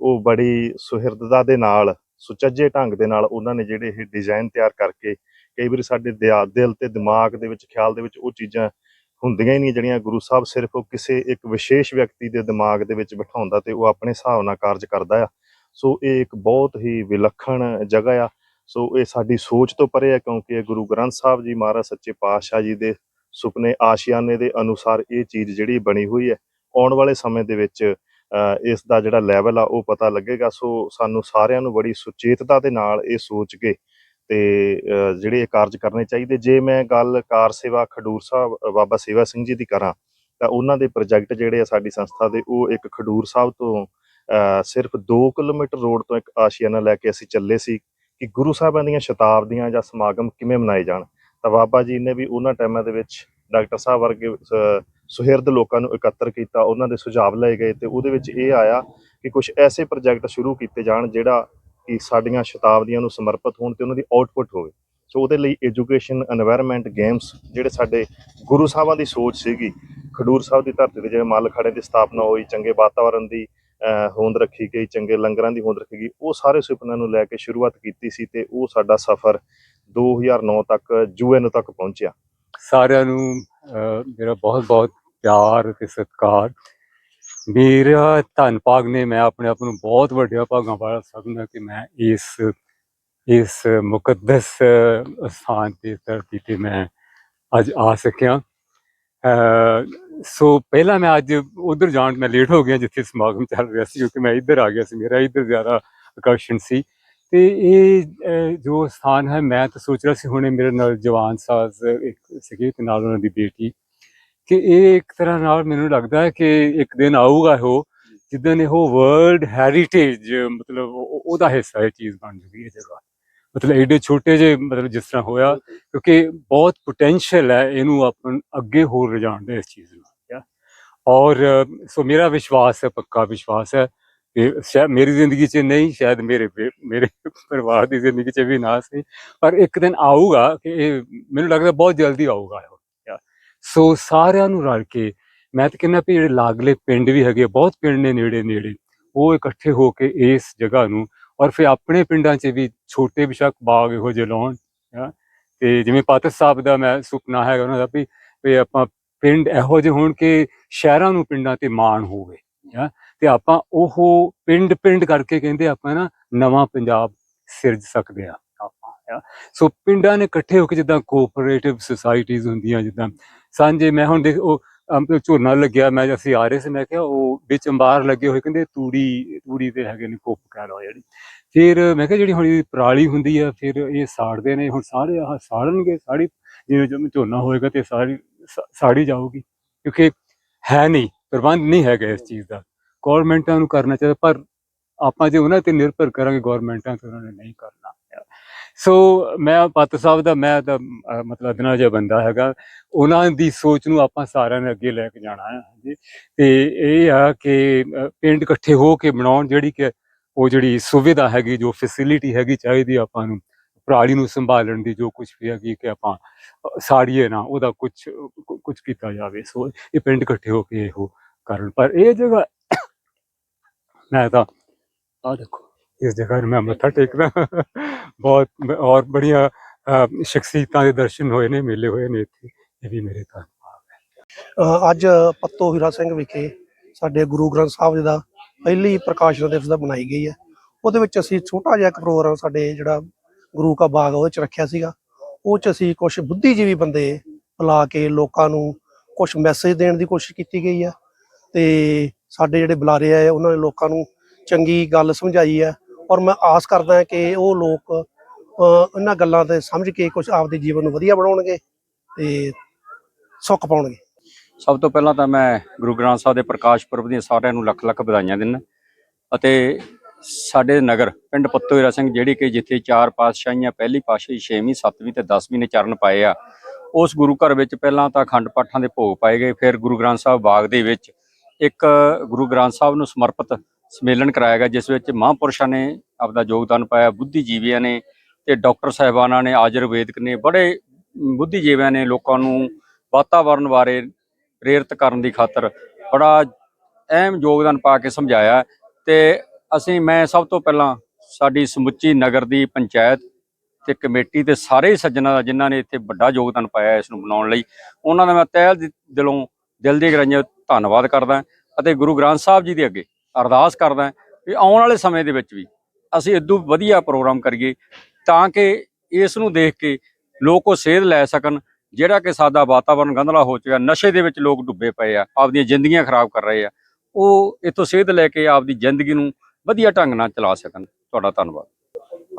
Speaker 6: ਉਹ ਬੜੀ ਸੁਹਿਰਦਤਾ ਦੇ ਨਾਲ, ਸੁਚੱਜੇ ਢੰਗ ਦੇ ਨਾਲ ਉਹਨਾਂ ਨੇ ਜਿਹੜੇ ਇਹ ਡਿਜ਼ਾਈਨ ਤਿਆਰ ਕਰਕੇ ਕਈ ਵਾਰੀ ਸਾਡੇ ਦਿਆ- ਦਿਲ ਤੇ ਦਿਮਾਗ ਦੇ ਵਿੱਚ, ਖਿਆਲ ਦੇ ਵਿੱਚ ਉਹ ਚੀਜ਼ਾਂ ਹੁੰਦੀਆਂ ਹੀ ਨਹੀਂ ਜਿਹੜੀਆਂ ਗੁਰੂ ਸਾਹਿਬ ਸਿਰਫ ਉਹ ਕਿਸੇ ਇੱਕ ਵਿਸ਼ੇਸ਼ ਵਿਅਕਤੀ ਦੇ ਦਿਮਾਗ ਦੇ ਵਿੱਚ ਬਿਠਾਉਂਦਾ ਤੇ ਉਹ ਆਪਣੇ ਹਿਸਾਬ ਨਾਲ ਕਾਰਜ ਕਰਦਾ ਆ। ਸੋ ਇਹ ਇੱਕ ਬਹੁਤ ਹੀ ਵਿਲੱਖਣ ਜਗ੍ਹਾ ਆ। ਸੋ ਇਹ ਸਾਡੀ ਸੋਚ ਤੋਂ ਪਰੇ ਹੈ ਕਿਉਂਕਿ ਇਹ ਗੁਰੂ ਗ੍ਰੰਥ ਸਾਹਿਬ ਜੀ ਮਹਾਰਾਜ ਸੱਚੇ ਪਾਤਸ਼ਾਹ ਜੀ ਦੇ ਸੁਪਨੇ ਆਸ਼ਿਆਨੇ ਦੇ ਅਨੁਸਾਰ ਇਹ ਚੀਜ਼ ਜਿਹੜੀ ਬਣੀ ਹੋਈ ਹੈ। ਆਉਣ ਵਾਲੇ ਸਮੇਂ ਦੇ ਵਿੱਚ ਇਸ ਦਾ ਜਿਹੜਾ ਲੈਵਲ ਆ ਉਹ ਪਤਾ ਲੱਗੇਗਾ। ਸੋ ਸਾਨੂੰ ਸਾਰਿਆਂ ਨੂੰ ਬੜੀ ਸੁਚੇਤਤਾ ਦੇ ਨਾਲ ਇਹ ਸੋਚ ਕੇ ਤੇ ਜਿਹੜੇ ਕਾਰਜ ਕਰਨੇ ਚਾਹੀਦੇ, ਜੇ ਮੈਂ ਗੱਲ ਕਾਰ ਸੇਵਾ ਖਡੂਰ ਸਾਹਿਬ ਬਾਬਾ ਸੇਵਾ ਸਿੰਘ ਜੀ ਦੀ ਕਰਾਂ, ਤਾਂ ਉਹਨਾਂ ਦੇ ਪ੍ਰੋਜੈਕਟ ਜਿਹੜੇ ਆ ਸਾਡੀ ਸੰਸਥਾ ਦੇ, ਉਹ ਇੱਕ ਖਡੂਰ ਸਾਹਿਬ ਤੋਂ ਸਿਰਫ 2 ਕਿਲੋਮੀਟਰ ਰੋਡ ਤੋਂ ਇੱਕ ਆਸ਼ੀਆਨਾ ਲੈ ਕੇ ਅਸੀਂ ਚੱਲੇ ਸੀ ਕਿ ਗੁਰੂ ਸਾਹਿਬਾਂ ਦੀਆਂ ਸ਼ਤਾਬਦੀਆਂ ਜਾਂ ਸਮਾਗਮ ਕਿਵੇਂ ਮਨਾਏ ਜਾਣ। ਤਾਂ ਬਾਬਾ ਜੀ ਨੇ ਵੀ ਉਹਨਾਂ ਟਾਈਮਾਂ ਦੇ ਵਿੱਚ ਡਾਕਟਰ ਸਾਹਿਬ ਵਰਗੇ ਸੁਹਿਰਦ ਲੋਕਾਂ ਨੂੰ ਇਕੱਤਰ ਕੀਤਾ, ਉਹਨਾਂ ਦੇ ਸੁਝਾਅ ਲਏ ਗਏ ਤੇ ਉਹਦੇ ਵਿੱਚ ਇਹ ਆਇਆ ਕਿ ਕੁਝ ਐਸੇ ਪ੍ਰੋਜੈਕਟ ਸ਼ੁਰੂ ਕੀਤੇ ਜਾਣ ਜਿਹੜਾ ਕਿ ਸਾਡੀਆਂ ਸ਼ਤਾਬਦੀਆਂ ਨੂੰ ਸਮਰਪਿਤ ਹੋਣ ਤੇ ਉਹਨਾਂ ਦੀ ਆਊਟਪੁੱਟ ਹੋਵੇ। ਸੋ ਉਹਦੇ ਲਈ ਐਜੂਕੇਸ਼ਨ এনवायरमेंट ਗੇਮਸ ਜਿਹੜੇ ਸਾਡੇ ਗੁਰੂ ਸਾਹਿਬਾਂ ਦੀ ਸੋਚ ਸੀਗੀ, ਖਡੂਰ ਸਾਹਿਬ ਦੀ ਧਰਤੀ ਤੇ ਜਿਵੇਂ ਮੱਲ ਖੜੇ ਦੀ ਸਥਾਪਨਾ ਹੋਈ, ਚੰਗੇ ਵਾਤਾਵਰਣ ਦੀ ਹੋਂਦ ਰੱਖੀ ਗਈ, ਚੰਗੇ ਲੰਗਰਾਂ ਦੀ ਹੋਂਦ ਰੱਖੀ ਗਈ, ਉਹ ਸਾਰੇ ਸੁਪਨਿਆਂ ਨੂੰ ਲੈ ਕੇ ਸ਼ੁਰੂਆਤ ਕੀਤੀ ਸੀ ਤੇ ਉਹ ਸਾਡਾ ਸਫ਼ਰ 2009 ਤੱਕ ਯੂਐਨ ਤੱਕ ਪਹੁੰਚਿਆ।
Speaker 7: ਸਾਰਿਆਂ ਨੂੰ ਮੇਰਾ ਬਹੁਤ ਬਹੁਤ ਪਿਆਰ ਤੇ ਸਤਿਕਾਰ। ਮੇਰਾ ਧੰਨ ਭਾਗ ਨੇ, ਮੈਂ ਆਪਣੇ ਆਪ ਨੂੰ ਬਹੁਤ ਵੱਡਿਆ ਭਾਗਾਂ ਵਾਲਾ ਸਮਝਦਾ ਕਿ ਮੈਂ ਇਸ ਇਸ ਮੁਕੱਦਸ ਸਥਾਨ ਤੇ ਧਰਤੀ ਤੇ ਮੈਂ ਅੱਜ ਆ ਸਕਿਆ। ਸੋ ਪਹਿਲਾਂ ਮੈਂ ਅੱਜ ਉਧਰ ਜਾਣ, ਮੈਂ ਲੇਟ ਹੋ ਗਿਆ ਜਿੱਥੇ ਸਮਾਗਮ ਚੱਲ ਰਿਹਾ ਸੀ, ਕਿਉਂਕਿ ਮੈਂ ਇੱਧਰ ਆ ਗਿਆ ਸੀ, ਮੇਰਾ ਇੱਧਰ ਜ਼ਿਆਦਾ ਆਕਰਸ਼ਣ ਸੀ। ਤੇ ਇਹ ਜੋ ਸਥਾਨ ਹੈ, ਮੈਂ ਤਾਂ ਸੋਚ ਰਿਹਾ ਸੀ ਹੁਣੇ ਮੇਰੇ ਨਾਲ ਜਵਾਨ ਸਾਜ਼ ਇੱਕ ਸੀਗੇ ਤੇ ਨਾਲ ਉਹਨਾਂ ਦੀ ਬੇਟੀ ਕਿ ਇਹ ਇੱਕ ਤਰ੍ਹਾਂ ਨਾਲ ਮੈਨੂੰ ਲੱਗਦਾ ਹੈ ਕਿ ਇੱਕ ਦਿਨ ਆਊਗਾ ਉਹ ਜਿੱਦਣ ਇਹੋ ਵਰਲਡ ਹੈਰੀਟੇਜ ਮਤਲਬ ਉਹਦਾ ਹਿੱਸਾ ਇਹ ਚੀਜ਼ ਬਣ ਜੂਗੀ ਇਹ ਜਗ੍ਹਾ। ਮਤਲਬ ਐਡੇ ਛੋਟੇ ਜਿਹੇ, ਮਤਲਬ ਜਿਸ ਤਰ੍ਹਾਂ ਹੋਇਆ, ਕਿਉਂਕਿ ਬਹੁਤ ਪੋਟੈਂਸ਼ੀਅਲ ਹੈ ਇਹਨੂੰ ਆਪਾਂ ਅੱਗੇ ਹੋਰ ਲਿਜਾਣ ਦੇ ਇਸ ਚੀਜ਼ ਨੂੰ। ਔਰ, ਸੋ ਮੇਰਾ ਵਿਸ਼ਵਾਸ ਹੈ, ਪੱਕਾ ਵਿਸ਼ਵਾਸ ਹੈ, ਕਿ ਸ਼ਾਇਦ ਮੇਰੀ ਜ਼ਿੰਦਗੀ 'ਚ ਨਹੀਂ, ਸ਼ਾਇਦ ਮੇਰੇ ਮੇਰੇ ਪਰਿਵਾਰ ਦੀ ਜ਼ਿੰਦਗੀ 'ਚ ਵੀ ਨਾ ਸੀ, ਪਰ ਇੱਕ ਦਿਨ ਆਊਗਾ ਕਿ ਇਹ ਮੈਨੂੰ ਲੱਗਦਾ ਬਹੁਤ ਜਲਦੀ ਆਊਗਾ ਇਹ। ਸੋ ਸਾਰਿਆਂ ਨੂੰ ਰਲ ਕੇ ਮੈਂ ਤਾਂ ਕਹਿੰਦਾ ਵੀ ਜਿਹੜੇ ਲਾਗਲੇ ਪਿੰਡ ਵੀ ਹੈਗੇ ਆ, ਬਹੁਤ ਪਿੰਡ ਨੇ ਨੇੜੇ ਨੇੜੇ ਉਹ ਇਕੱਠੇ ਹੋ ਕੇ ਇਸ ਜਗ੍ਹਾ ਨੂੰ ਔਰ ਫਿਰ ਆਪਣੇ ਪਿੰਡਾਂ 'ਚ ਵੀ ਛੋਟੇ ਬਿਸ਼ੱਕ ਬਾਗ ਇਹੋ ਜਿਹੇ ਲਾਉਣ ਹੈਂ। ਤੇ ਜਿਵੇਂ ਪਾਤਰ ਸਾਹਿਬ ਦਾ ਮੈਂ ਸੁਪਨਾ ਹੈਗਾ ਉਹਨਾਂ ਦਾ ਵੀ ਵੀ ਆਪਾਂ ਪਿੰਡ ਇਹੋ ਜਿਹੇ ਹੋਣ ਕਿ ਸ਼ਹਿਰਾਂ ਨੂੰ ਪਿੰਡਾਂ ਤੇ ਮਾਣ ਹੋਵੇ ਹੈਂ। ਤੇ ਆਪਾਂ ਉਹ ਪਿੰਡ ਪਿੰਡ ਕਰਕੇ ਕਹਿੰਦੇ ਆਪਾਂ ਨਾ ਨਵਾਂ ਪੰਜਾਬ ਸਿਰਜ ਸਕਦੇ ਆ ਆਪਾਂ ਸੋ ਪਿੰਡਾਂ ਨੇ ਇਕੱਠੇ ਹੋ ਕੇ ਜਿੱਦਾਂ ਕੋਆਪਰੇਟਿਵ ਸੁਸਾਇਟੀਜ਼ ਹੁੰਦੀਆਂ ਜਿੱਦਾਂ। ਸਾਂਝੇ, ਮੈਂ ਹੁਣ ਦੇਖ, ਉਹ ਝੋਨਾ ਲੱਗਿਆ, ਮੈਂ ਅਸੀਂ ਆ ਰਹੇ ਸੀ, ਮੈਂ ਕਿਹਾ ਉਹ ਵਿੱਚ ਅੰਬਾਰ ਲੱਗੇ ਹੋਏ, ਕਹਿੰਦੇ ਤੂੜੀ ਤੂੜੀ ਦੇ ਹੈਗੇ ਨੇ ਕੋਪ ਕਹਿ ਜਿਹੜੀ। ਫਿਰ ਮੈਂ ਕਿਹਾ ਜਿਹੜੀ ਹੁਣ ਪਰਾਲੀ ਹੁੰਦੀ ਆ, ਫਿਰ ਇਹ ਸਾੜਦੇ ਨੇ, ਹੁਣ ਸਾਰੇ ਆਹ ਸਾੜਨਗੇ, ਸਾੜੀ, ਜਿਵੇਂ ਜਦੋਂ ਝੋਨਾ ਹੋਏਗਾ ਤੇ ਸਾਰੀ ਸਾੜੀ ਜਾਊਗੀ। ਕਿਉਂਕਿ ਹੈ ਨਹੀਂ, ਪ੍ਰਬੰਧ ਨਹੀਂ ਹੈਗਾ ਇਸ ਚੀਜ਼ ਦਾ। ਗਵਰਨਮੈਂਟਾਂ ਨੂੰ ਕਰਨਾ ਚਾਹੀਦਾ, ਪਰ ਆਪਾਂ ਜੇ ਉਹਨਾਂ ਤੇ ਨਿਰਭਰ ਕਰਾਂਗੇ, ਗਵਰਨਮੈਂਟਾਂ ਤੇ ਉਹਨਾਂ ਨੇ ਨਹੀਂ ਕਰਨਾ। ਸੋ ਮੈਂ ਪੱਤ ਸਾਹਿਬ ਦਾ, ਮੈਂ ਤਾਂ ਮਤਲਬ ਅਦਨਾ ਜਿਹਾ ਬੰਦਾ ਹੈਗਾ। ਉਹਨਾਂ ਦੀ ਸੋਚ ਨੂੰ ਆਪਾਂ ਸਾਰਿਆਂ ਨੇ ਅੱਗੇ ਲੈ ਕੇ ਜਾਣਾ ਹੈ, ਹਾਂਜੀ। ਤੇ ਇਹ ਆ ਕਿ ਪਿੰਡ ਇਕੱਠੇ ਹੋ ਕੇ ਬਣਾਉਣ ਜਿਹੜੀ ਕਿ ਉਹ ਜਿਹੜੀ ਸੁਵਿਧਾ ਹੈਗੀ, ਜੋ ਫੈਸਿਲਿਟੀ ਹੈਗੀ ਚਾਹੀਦੀ ਆਪਾਂ ਨੂੰ, ਪਰਾਲੀ ਨੂੰ ਸੰਭਾਲਣ ਦੀ ਜੋ ਕੁਝ ਵੀ ਹੈਗੀ ਕਿ ਆਪਾਂ ਸਾੜੀਏ ਨਾ, ਉਹਦਾ ਕੁਝ ਕੁਝ ਕੀਤਾ ਜਾਵੇ। ਸੋ, ਇਹ ਪਿੰਡ ਇਕੱਠੇ ਹੋ ਕੇ ਇਹੋ ਕਰਨ। ਪਰ ਇਹ ਜਗ੍ਹਾ, ਮੈਂ ਤਾਂ ਆ ਦੇਖੋ। ਇਸ ਜਗ੍ਹਾ ਨੂੰ ਮੈਂ ਮੱਥਾ ਟੇਕਦਾ। ਬਹੁਤ ਔਰ ਬੜੀਆਂ ਸ਼ਖਸੀਅਤਾਂ ਦੇ ਦਰਸ਼ਨ ਹੋਏ ਨੇ, ਮੇਲੇ ਹੋਏ ਨੇ ਇੱਥੇ। ਇਹ ਵੀ ਮੇਰੇ ਤਾਂ
Speaker 8: ਅੱਜ ਪੱਤੋ ਹੀਰਾ ਸਿੰਘ ਵਿਖੇ ਸਾਡੇ ਗੁਰੂ ਗ੍ਰੰਥ ਸਾਹਿਬ ਜੀ ਦਾ ਪਹਿਲੀ ਪ੍ਰਕਾਸ਼ਨ ਦਿਵਸ ਦਾ ਬਣਾਈ ਗਈ ਹੈ। ਉਹਦੇ ਵਿੱਚ ਅਸੀਂ ਛੋਟਾ ਜਿਹਾ ਇੱਕ ਪ੍ਰੋਗਰਾਮ ਸਾਡੇ ਜਿਹੜਾ ਗੁਰੂ ਕਾ ਬਾਗ ਉਹਦੇ ਵਿੱਚ ਰੱਖਿਆ ਸੀਗਾ। ਉਹ ਚ ਅਸੀਂ ਕੁਝ ਬੁੱਧੀਜੀਵੀ ਬੰਦੇ ਬੁਲਾ ਕੇ ਲੋਕਾਂ ਨੂੰ ਕੁਝ ਮੈਸੇਜ ਦੇਣ ਦੀ ਕੋਸ਼ਿਸ਼ ਕੀਤੀ ਗਈ ਹੈ। ਤੇ ਸਾਡੇ ਜਿਹੜੇ ਬੁਲਾਰੇ ਆਏ, ਉਹਨਾਂ ਨੇ ਲੋਕਾਂ ਨੂੰ ਚੰਗੀ ਗੱਲ ਸਮਝਾਈ ਹੈ। ਔਰ ਮੈਂ ਆਸ ਕਰਦਾ ਕਿ ਉਹ ਲੋਕ ਇਹਨਾਂ ਗੱਲਾਂ ਤੇ ਸਮਝ ਕੇ ਕੁਝ ਆਪਦੇ ਜੀਵਨ ਨੂੰ ਵਧੀਆ ਬਣਾਉਣਗੇ ਤੇ ਸੁੱਖ ਪਾਉਣਗੇ।
Speaker 9: ਸਭ ਤੋਂ ਪਹਿਲਾਂ ਤਾਂ ਮੈਂ ਗੁਰੂ ਗ੍ਰੰਥ ਸਾਹਿਬ ਦੇ ਪ੍ਰਕਾਸ਼ ਪੁਰਬ ਦੀਆਂ ਸਾਰਿਆਂ ਨੂੰ ਲੱਖ ਲੱਖ ਵਧਾਈਆਂ ਦਿੰਦਾ ਅਤੇ ਸਾਡੇ ਨਗਰ ਪਿੰਡ ਪੱਤੋਹੀਰਾ ਸਿੰਘ ਜਿਹੜੀ ਕਿ ਜਿੱਥੇ ਚਾਰ ਪਾਤਸ਼ਾਹੀਆਂ ਪਹਿਲੀ ਪਾਤਸ਼ਾਹੀ ਛੇਵੀਂ, ਸੱਤਵੀਂ ਤੇ 10ਵੀਂ ਨੇ ਚਰਨ ਪਾਏ ਆ, ਉਸ ਗੁਰੂ ਘਰ ਵਿੱਚ ਪਹਿਲਾਂ ਤਾਂ ਅਖੰਡ ਪਾਠਾਂ ਦੇ ਭੋਗ ਪਾਏ ਗਏ, ਫਿਰ ਗੁਰੂ ਗ੍ਰੰਥ ਸਾਹਿਬ ਬਾਗ ਦੇ ਵਿੱਚ ਇੱਕ ਗੁਰੂ ਗ੍ਰੰਥ ਸਾਹਿਬ ਨੂੰ ਸਮਰਪਿਤ ਸੰਮੇਲਨ ਕਰਾਇਆ ਗਿਆ, ਜਿਸ ਵਿੱਚ ਮਹਾਂਪੁਰਸ਼ਾਂ ਨੇ ਆਪਦਾ ਯੋਗਦਾਨ ਪਾਇਆ, ਬੁੱਧੀਜੀਵੀਆਂ ਨੇ ਤੇ ਡਾਕਟਰ ਸਾਹਿਬਾਨਾਂ ਨੇ, ਆਯੁਰਵੇਦਕ ਨੇ, ਬੜੇ ਬੁੱਧੀਜੀਵੀਆਂ ਨੇ ਲੋਕਾਂ ਨੂੰ ਵਾਤਾਵਰਣ ਬਾਰੇ ਪ੍ਰੇਰਿਤ ਕਰਨ ਦੀ ਖਾਤਰ ਬੜਾ ਅਹਿਮ ਯੋਗਦਾਨ ਪਾ ਕੇ ਸਮਝਾਇਆ। ਤੇ ਅਸੀਂ, ਮੈਂ ਸਭ ਤੋਂ ਪਹਿਲਾਂ ਸਾਡੀ ਸਮੁੱਚੀ ਨਗਰ ਦੀ ਪੰਚਾਇਤ ਤੇ ਕਮੇਟੀ ਤੇ ਸਾਰੇ ਹੀ ਸੱਜਣਾਂ ਦਾ, ਜਿਨ੍ਹਾਂ ਨੇ ਇੱਥੇ ਵੱਡਾ ਯੋਗਦਾਨ ਪਾਇਆ ਇਸ ਨੂੰ ਬਣਾਉਣ ਲਈ, ਉਹਨਾਂ ਦਾ ਮੈਂ ਤਹਿ ਦਿ- ਦਿਲੋਂ ਦਿਲ ਦੀ ਗਰਾਈਆਂ ਧੰਨਵਾਦ ਕਰਦਾ। ਅਤੇ ਗੁਰੂ ਗ੍ਰੰਥ ਸਾਹਿਬ ਜੀ ਦੇ ਅੱਗੇ ਅਰਦਾਸ ਕਰਦਾ ਕਿ ਆਉਣ ਵਾਲੇ ਸਮੇਂ ਦੇ ਵਿੱਚ ਵੀ ਅਸੀਂ ਇਦੋਂ ਵਧੀਆ ਪ੍ਰੋਗਰਾਮ ਕਰੀਏ ਤਾਂ ਕਿ ਇਸ ਨੂੰ ਦੇਖ ਕੇ ਲੋਕ ਉਹ ਸੇਧ ਲੈ ਸਕਣ, ਜਿਹੜਾ ਕਿ ਸਾਡਾ ਵਾਤਾਵਰਣ ਗੰਧਲਾ ਹੋ ਚੁੱਕਿਆ, ਨਸ਼ੇ ਦੇ ਵਿੱਚ ਲੋਕ ਡੁੱਬੇ ਪਏ ਆ, ਆਪਦੀਆਂ ਜ਼ਿੰਦਗੀਆਂ ਖਰਾਬ ਕਰ ਰਹੇ ਆ, ਉਹ ਇਥੋਂ ਸੇਧ ਲੈ ਕੇ ਆਪਦੀ ਜ਼ਿੰਦਗੀ ਨੂੰ ਵਧੀਆ ਢੰਗ ਨਾਲ ਚਲਾ ਸਕਣ। ਤੁਹਾਡਾ ਧੰਨਵਾਦ।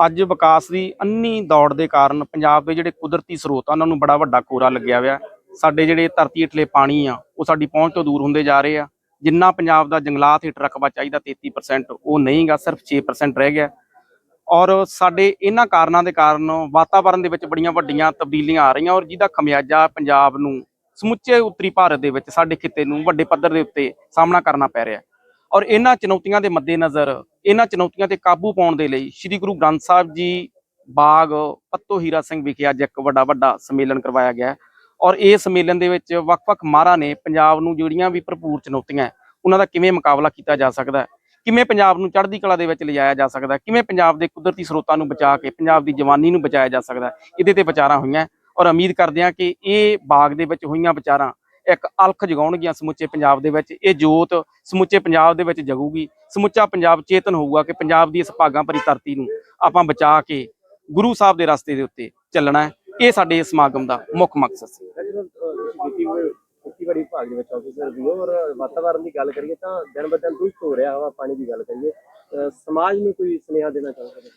Speaker 1: ਅੱਜ ਵਿਕਾਸ ਦੀ ਅੰਨੀ ਦੌੜ ਦੇ ਕਾਰਨ ਪੰਜਾਬ ਦੇ ਜਿਹੜੇ ਕੁਦਰਤੀ ਸਰੋਤ ਆ, ਉਹਨਾਂ ਨੂੰ ਬੜਾ ਵੱਡਾ ਕੋਰਾ ਲੱਗਿਆ ਹੋਇਆ। ਸਾਡੇ ਜਿਹੜੇ ਧਰਤੀ ਹੇਠਲੇ ਪਾਣੀ ਆ, ਉਹ ਸਾਡੀ ਪਹੁੰਚ ਤੋਂ ਦੂਰ ਹੁੰਦੇ ਜਾ ਰਹੇ ਆ। ਜਿੰਨਾ ਪੰਜਾਬ ਦਾ ਜੰਗਲਾਤ ਹੇਠ ਰਕਬਾ ਚਾਹੀਦਾ 33% ਉਹ ਨਹੀਂਗਾ, ਸਿਰਫ 6% ਰਹਿ ਗਿਆ। ਔਰ ਸਾਡੇ ਇਹਨਾਂ ਕਾਰਨਾਂ ਦੇ ਕਾਰਨ ਵਾਤਾਵਰਣ ਦੇ ਵਿੱਚ ਬੜੀਆਂ ਵੱਡੀਆਂ ਤਬਦੀਲੀਆਂ ਆ ਰਹੀਆਂ ਔਰ ਜਿਹਦਾ ਖਮਿਆਜਾ ਪੰਜਾਬ ਨੂੰ ਸਮੁੱਚੇ ਉੱਤਰੀ ਭਾਰਤ ਦੇ ਵਿੱਚ ਸਾਡੇ ਖਿੱਤੇ ਨੂੰ ਵੱਡੇ ਪੱਧਰ ਦੇ ਉੱਤੇ ਸਾਹਮਣਾ ਕਰਨਾ ਪੈ ਰਿਹਾ। ਔਰ ਇਹਨਾਂ ਚੁਣੌਤੀਆਂ ਦੇ ਮੱਦੇਨਜ਼ਰ ਇਹਨਾਂ ਚੁਣੌਤੀਆਂ ਤੇ ਕਾਬੂ ਪਾਉਣ ਦੇ ਲਈ ਸ੍ਰੀ ਗੁਰੂ ਗ੍ਰੰਥ ਸਾਹਿਬ ਜੀ ਬਾਗ ਪੱਤੋ ਹੀਰਾ ਸਿੰਘ ਵਿਖੇ ਅੱਜ ਇੱਕ ਵੱਡਾ ਵੱਡਾ ਸੰਮੇਲਨ ਕਰਵਾਇਆ ਗਿਆ ਔਰ ਇਸ ਸੰਮੇਲਨ ਦੇ ਵਿੱਚ ਵੱਖ-ਵੱਖ ਮਾਹਰਾਂ ਨੇ ਪੰਜਾਬ ਨੂੰ ਜਿਹੜੀਆਂ ਵੀ ਭਰਪੂਰ ਚੁਣੌਤੀਆਂ ਉਹਨਾਂ ਦਾ ਕਿਵੇਂ ਮੁਕਾਬਲਾ ਕੀਤਾ ਜਾ ਸਕਦਾ ਕਿਵੇਂ ਪੰਜਾਬ ਨੂੰ ਚੜ੍ਹਦੀ ਕਲਾ ਦੇ ਵਿੱਚ ਲਿਜਾਇਆ ਜਾ ਸਕਦਾ ਕਿਵੇਂ ਪੰਜਾਬ ਦੇ ਕੁਦਰਤੀ ਸਰੋਤਾਂ ਨੂੰ ਬਚਾ ਕੇ ਪੰਜਾਬ ਦੀ ਜਵਾਨੀ ਨੂੰ ਬਚਾਇਆ ਜਾ ਸਕਦਾ ਇਹਦੇ ਤੇ ਵਿਚਾਰਾਂ ਹੋਈਆਂ ਔਰ ਉਮੀਦ ਕਰਦੇ ਹਾਂ ਕਿ ਇਹ ਬਾਗ ਦੇ ਵਿੱਚ ਹੋਈਆਂ ਵਿਚਾਰਾਂ ਇੱਕ ਅਲਖ ਜਗਾਉਣਗੀਆਂ ਸਮੁੱਚੇ ਪੰਜਾਬ ਦੇ ਵਿੱਚ, ਇਹ ਜੋਤ ਸਮੁੱਚੇ ਪੰਜਾਬ ਦੇ ਵਿੱਚ ਜਗੂਗੀ, ਸਮੁੱਚਾ ਪੰਜਾਬ ਚੇਤਨ ਹੋਊਗਾ ਕਿ ਪੰਜਾਬ ਦੀ ਇਸ ਭਾਗਾਂ ਭਰੀ ਧਰਤੀ ਨੂੰ ਆਪਾਂ ਬਚਾ ਕੇ ਗੁਰੂ ਸਾਹਿਬ ਦੇ ਰਸਤੇ ਦੇ ਉੱਤੇ ਚੱਲਣਾ ਹੈ। ਇਹ ਸਾਡੇ ਇਸ ਸਮਾਗਮ ਦਾ ਮੁੱਖ ਮਕਸਦ ਸੀ।
Speaker 3: ਜਦੋਂ ਅਹ, ਖੇਤੀ ਖੇਤੀਬਾੜੀ ਵਿਭਾਗ ਦੇ ਵਿੱਚ ਆਫੀਸਰ ਵੀ ਹੋ ਔਰ ਵਾਤਾਵਰਣ ਦੀ ਗੱਲ ਕਰੀਏ ਤਾਂ ਦਿਨ ਬ ਦਿਨ ਦੁਸ਼ਟ ਹੋ ਰਿਹਾ ਵਾ ਪਾਣੀ ਦੀ ਗੱਲ ਕਰੀਏ। ਅਹ, ਸਮਾਜ ਨੂੰ ਕੋਈ ਸੁਨੇਹਾ ਦੇਣਾ ਚਾਹੁੰਦੇ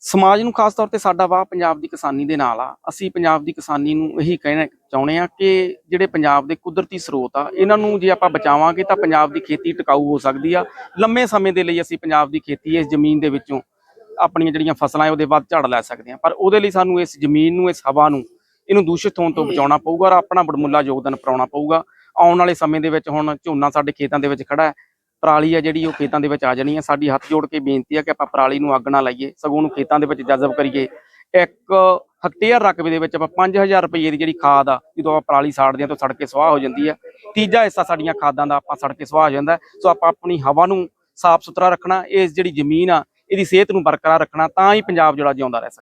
Speaker 1: ਸਮਾਜ ਨੂੰ ਖਾਸ ਤੌਰ ਤੇ ਸਾਡਾ ਵਾਹ ਪੰਜਾਬ ਦੀ ਕਿਸਾਨੀ ਦੇ ਨਾਲ ਆ। ਅਸੀਂ ਪੰਜਾਬ ਦੀ ਕਿਸਾਨੀ ਨੂੰ ਇਹੀ ਕਹਿਣਾ ਚਾਹੁੰਦੇ ਆ ਕਿ ਜਿਹੜੇ ਪੰਜਾਬ ਦੇ ਕੁਦਰਤੀ ਸਰੋਤ ਆ ਇਹਨਾਂ ਨੂੰ ਜੇ ਆਪਾਂ ਬਚਾਵਾਂਗੇ ਤਾਂ ਪੰਜਾਬ ਦੀ ਖੇਤੀ ਟਿਕਾਊ ਹੋ ਸਕਦੀ ਆ। ਲੰਮੇ ਸਮੇਂ ਦੇ ਲਈ ਅਸੀਂ ਪੰਜਾਬ ਦੀ ਖੇਤੀ ਇਸ ਜ਼ਮੀਨ ਦੇ ਵਿੱਚੋਂ ਆਪਣੀਆਂ ਜਿਹੜੀਆਂ ਫਸਲਾਂ ਹੈ ਉਹਦੇ ਵੱਧ ਝੜ ਲੈ ਸਕਦੇ ਆ ਪਰ ਉਹਦੇ ਲਈ ਸਾਨੂੰ ਇਸ ਜ਼ਮੀਨ ਨੂੰ ਇਸ ਹਵਾ ਨੂੰ ਇਹਨੂੰ ਦੂਸ਼ਿਤ ਹੋਣ ਤੋਂ ਬਚਾਉਣਾ ਪਊਗਾ ਔਰ ਆਪਣਾ ਬੜਮੁੱਲਾ ਯੋਗਦਾਨ ਪਾਉਣਾ ਪਊਗਾ। ਆਉਣ ਵਾਲੇ ਸਮੇਂ ਦੇ ਵਿੱਚ ਹੁਣ ਝੋਨਾ ਸਾਡੇ ਖੇਤਾਂ ਦੇ ਵਿੱਚ ਖੜਾ ਹੈ। ਪਰਾਲੀ ਆ ਜਿਹੜੀ ਉਹ ਖੇਤਾਂ ਦੇ ਵਿੱਚ ਆ ਜਾਣੀ ਹੈ। ਸਾਡੀ ਹੱਥ ਜੋੜ ਕੇ ਬੇਨਤੀ ਹੈ ਕਿ ਆਪਾਂ ਪਰਾਲੀ ਨੂੰ ਅੱਗ ਨਾ ਲਾਈਏ ਸਗੋਂ ਉਹਨੂੰ ਖੇਤਾਂ ਦੇ ਵਿੱਚ ਜਜ਼ਬ ਕਰੀਏ। ਇੱਕ ਹੈਕਟੇਅਰ ਰਕਬੇ ਦੇ ਵਿੱਚ ਆਪਾਂ 5000 ਰੁਪਏ ਦੀ ਜਿਹੜੀ ਖਾਦ ਆ ਜਦੋਂ ਆਪਾਂ ਪਰਾਲੀ ਸਾੜਦੇ ਆ ਤਾਂ ਸੜ ਕੇ ਸਵਾਹ ਹੋ ਜਾਂਦੀ ਹੈ। ਤੀਜਾ ਹਿੱਸਾ ਸਾਡੀਆਂ ਖਾਦਾਂ ਦਾ ਆਪਾਂ ਸੜ ਕੇ ਸਵਾਹ ਹੋ ਜਾਂਦਾ। ਸੋ ਆਪਾਂ ਆਪਣੀ ਹਵਾ ਨੂੰ ਸਾਫ਼ ਸੁਥਰਾ ਰੱਖਣਾ ਇਸ ਜਿਹੜੀ ਜ਼ਮੀਨ ਆ ਇਹਦੀ ਸਿਹਤ ਨੂੰ ਬਰਕਰਾਰ ਰੱਖਣਾ ਤਾਂ ਹੀ ਪੰਜਾਬ ਜਿਹੜਾ ਜਿਉਂਦਾ ਰਹਿ ਸਕਦਾ।